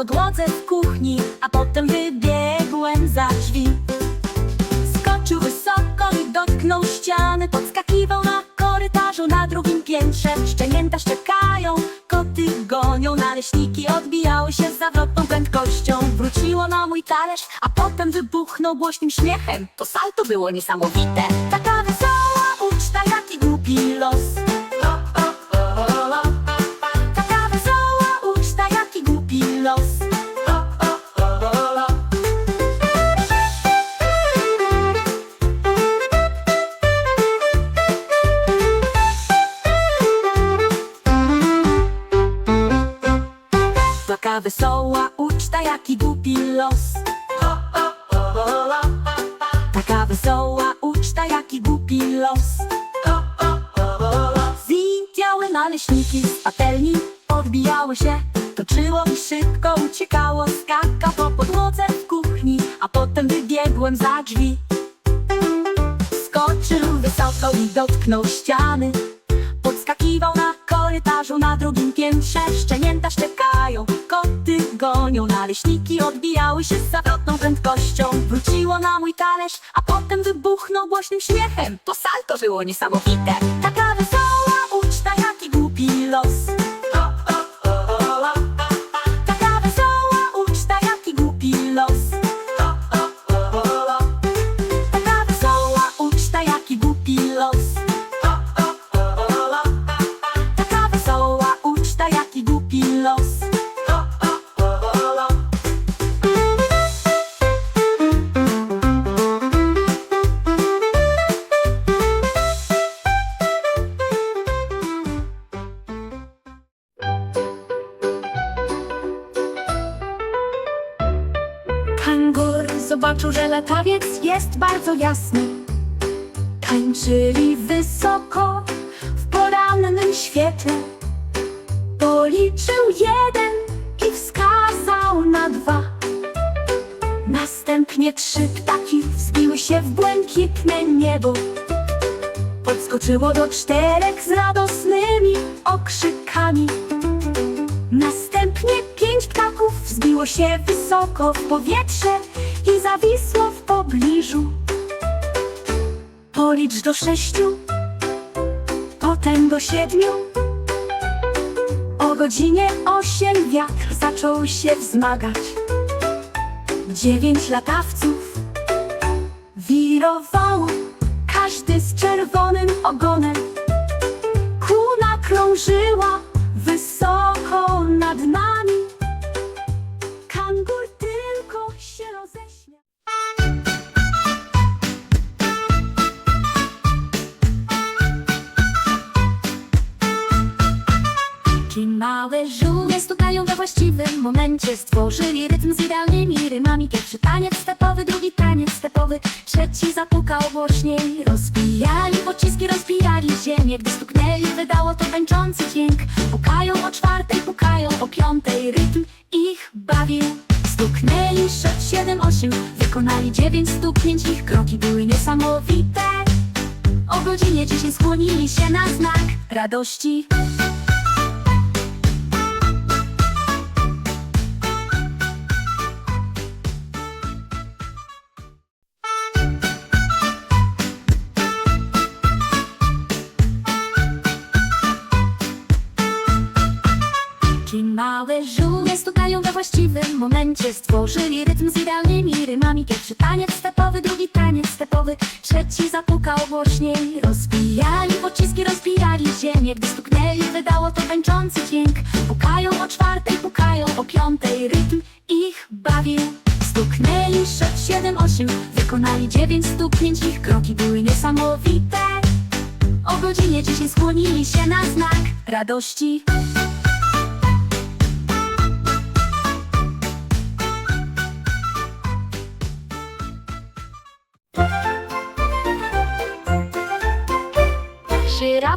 podłodze w kuchni, a potem wybiegłem za drzwi. Skoczył wysoko i dotknął ściany Podskakiwał na korytarzu na drugim piętrze. Szczenięta szczekają, koty gonią Naleśniki odbijały się z zawrotną prędkością. Wróciło na mój talerz, a potem wybuchnął głośnym śmiechem. To salto było niesamowite. Taka wesoła uczta, jaki głupi los wesoła uczta, jaki głupi los. Zintniały naleśniki z patelni Odbijały się, toczyło i szybko uciekało Skaka po podłodze w kuchni A potem wybiegłem za drzwi. Skoczył wysoko i dotknął ściany. Podskakiwał na korytarzu na drugim piętrze Szczenięta gonią Naleśniki odbijały się z zawrotną prędkością. Wróciło na mój talerz, a potem wybuchnął głośnym śmiechem. To salto było niesamowite. Taka wesoła uczta, jaki głupi los latawiec jest bardzo jasny. Tańczyli wysoko w porannym świetle. Policzył jeden i wskazał na dwa. Następnie trzy ptaki wzbiły się w błękitne niebo. Podskoczyło do czterech z radosnymi okrzykami. Następnie się wysoko w powietrze i zawisło w pobliżu. Policz do sześciu, potem do siedmiu. O godzinie osiem wiatr zaczął się wzmagać. Dziewięć latawców wirowało, każdy z czerwonym ogonem. Kuna krążyła małe żółwie stukają we właściwym momencie. Stworzyli rytm z idealnymi rymami. Pierwszy taniec stepowy, drugi taniec stepowy. Trzeci zapukał głośniej. Rozbijali pociski, rozbijali ziemię. Gdy stuknęli, wydało to tańczący dźwięk. Pukają o czwartej, pukają o piątej. Rytm ich bawił. Stuknęli sześć, siedem, osiem. Wykonali dziewięć stuknięć. Ich kroki były niesamowite. O godzinie dziesięć skłonili się na znak radości małe żółwie stukają we właściwym momencie. Stworzyli rytm z idealnymi rymami. Pierwszy taniec stepowy, drugi taniec stepowy. Trzeci zapukał głośniej Rozbijali pociski, rozbijali ziemię. Gdy stuknęli, wydało to tańczący dźwięk. Pukają o czwartej, pukają o piątej. Rytm ich bawił. Stuknęli sześć, siedem, osiem. Wykonali dziewięć stuknięć. Ich kroki były niesamowite. O godzinie dziesięć skłonili się na znak radości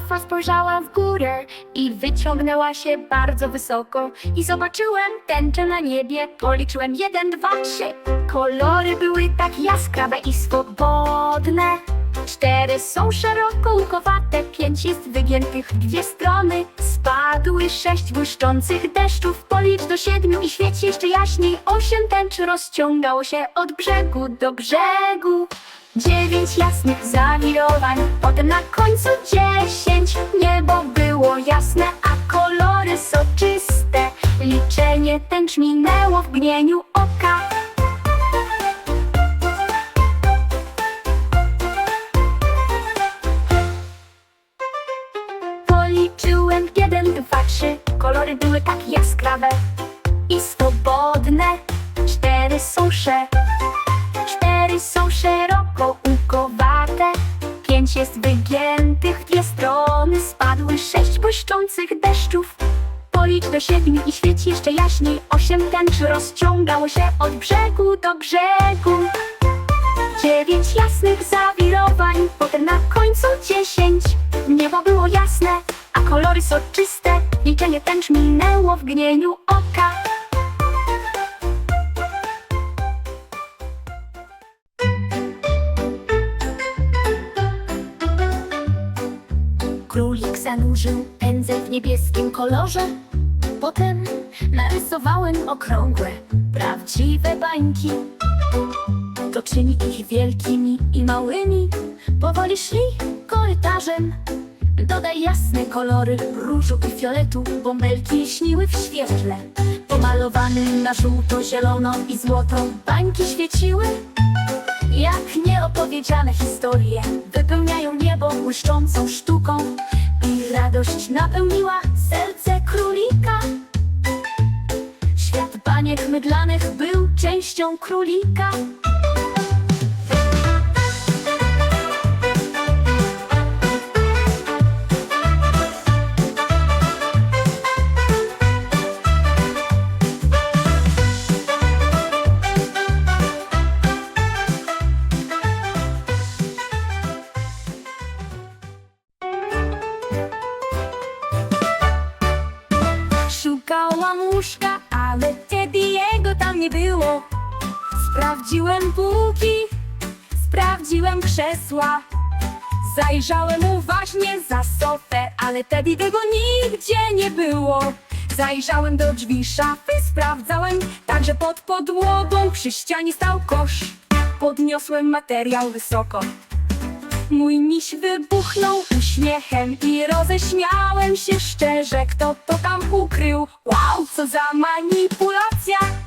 Żyrafa spojrzała w górę i wyciągnęła się bardzo wysoko I zobaczyłem tęczę na niebie, policzyłem jeden, dwa, trzy Kolory były tak jaskrawe i swobodne Cztery są szeroko łukowate, pięć jest wygiętych w dwie strony. Spadły sześć błyszczących deszczów, policz do siedmiu i świeci jeszcze jaśniej. Osiem tęcz rozciągało się od brzegu do brzegu. Dziewięć jasnych zawirowań, potem na końcu dziesięć. Niebo było jasne, a kolory soczyste. Liczenie tęcz minęło w mgnieniu oka. Policzyłem jeden, dwa, trzy Kolory były tak jaskrawe i swobodne Cztery są Cztery są szeroko błyszczących deszczów Policz do siedmiu i świeci jeszcze jaśniej Osiem tęcz rozciągało się od brzegu do brzegu Dziewięć jasnych zawirowań, potem na końcu dziesięć. Niebo było jasne, a kolory soczyste. Liczenie tęcz minęło w gnieniu zanurzył pędzel w niebieskim kolorze. Potem narysowałem okrągłe, prawdziwe bańki. Toczyli ich wielkimi i małymi. Powoli szli korytarzem. Dodaj jasne kolory różu i fioletu Bąbelki śniły w świetle. Pomalowane na żółto, zielono i złoto Bańki świeciły. Jak nieopowiedziane historie Wypełniają niebo błyszczącą sztuką I radość napełniła serce królika. Świat baniek mydlanych był częścią królika Szukałam łóżka, ale Teddy'ego tam nie było. Sprawdziłem półki, sprawdziłem krzesła. Zajrzałem uważnie za sofę, ale Teddy'ego nigdzie nie było. Zajrzałem do drzwi szafy, sprawdzałem Także pod podłogą przy ścianie stał kosz. Podniosłem materiał wysoko Mój miś wybuchnął uśmiechem i roześmiałem się szczerze, kto to tam ukrył. Wow, co za manipulacja!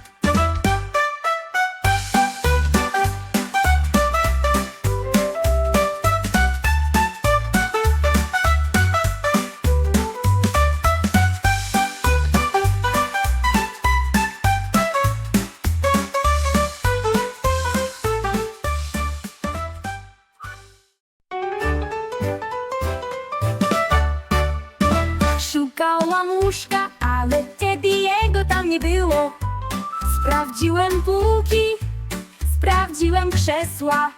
Nie było. Sprawdziłem półki, sprawdziłem krzesła.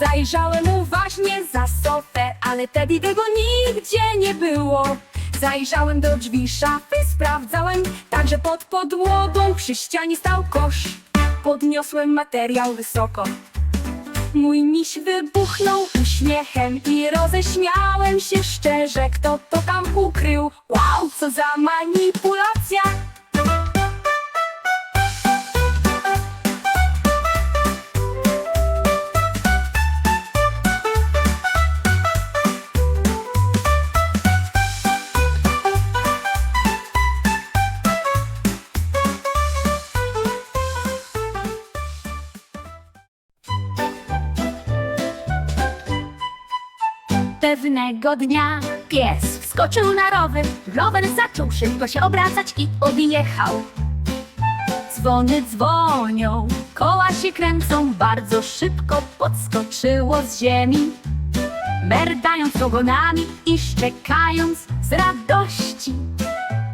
Zajrzałem uważnie za sofę, ale Teddy'ego nigdzie nie było. Zajrzałem do drzwi szafy, sprawdzałem, także pod podłogą przy ścianie stał kosz. Podniosłem materiał wysoko. Mój miś wybuchnął uśmiechem i roześmiałem się szczerze, kto to tam ukrył. Wow, co za manipulacja! Pewnego dnia pies wskoczył na rower, rower zaczął szybko się obracać i odjechał. Dzwony dzwonią, koła się kręcą, bardzo szybko podskoczyło z ziemi. Merdając ogonami i szczekając z radości,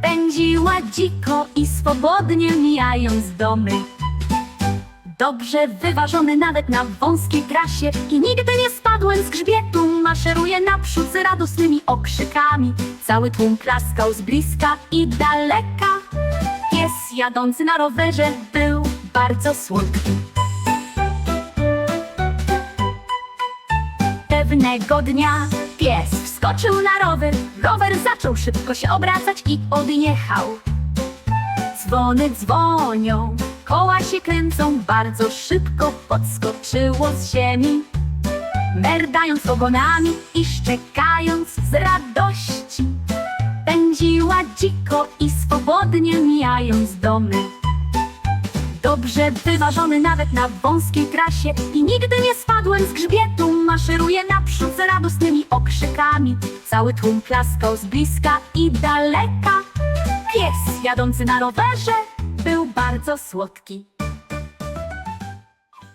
pędziła dziko i swobodnie mijając domy. Dobrze wyważony nawet na wąskiej trasie. I nigdy nie spadłem z grzbietu Maszeruje naprzód z radosnymi okrzykami. Cały tłum klaskał z bliska i daleka. Pies jadący na rowerze był bardzo słodki. Pewnego dnia pies wskoczył na rower, rower zaczął szybko się obracać i odjechał. Dzwony dzwonią, koła się kręcą, bardzo szybko podskoczyło z ziemi. Merdając ogonami i szczekając z radości, pędziła dziko i swobodnie mijając domy. Dobrze wyważony nawet na wąskiej trasie I nigdy nie spadłem z grzbietu Maszeruje naprzód z radosnymi okrzykami Cały tłum klaskał z bliska i daleka Pies jadący na rowerze był bardzo słodki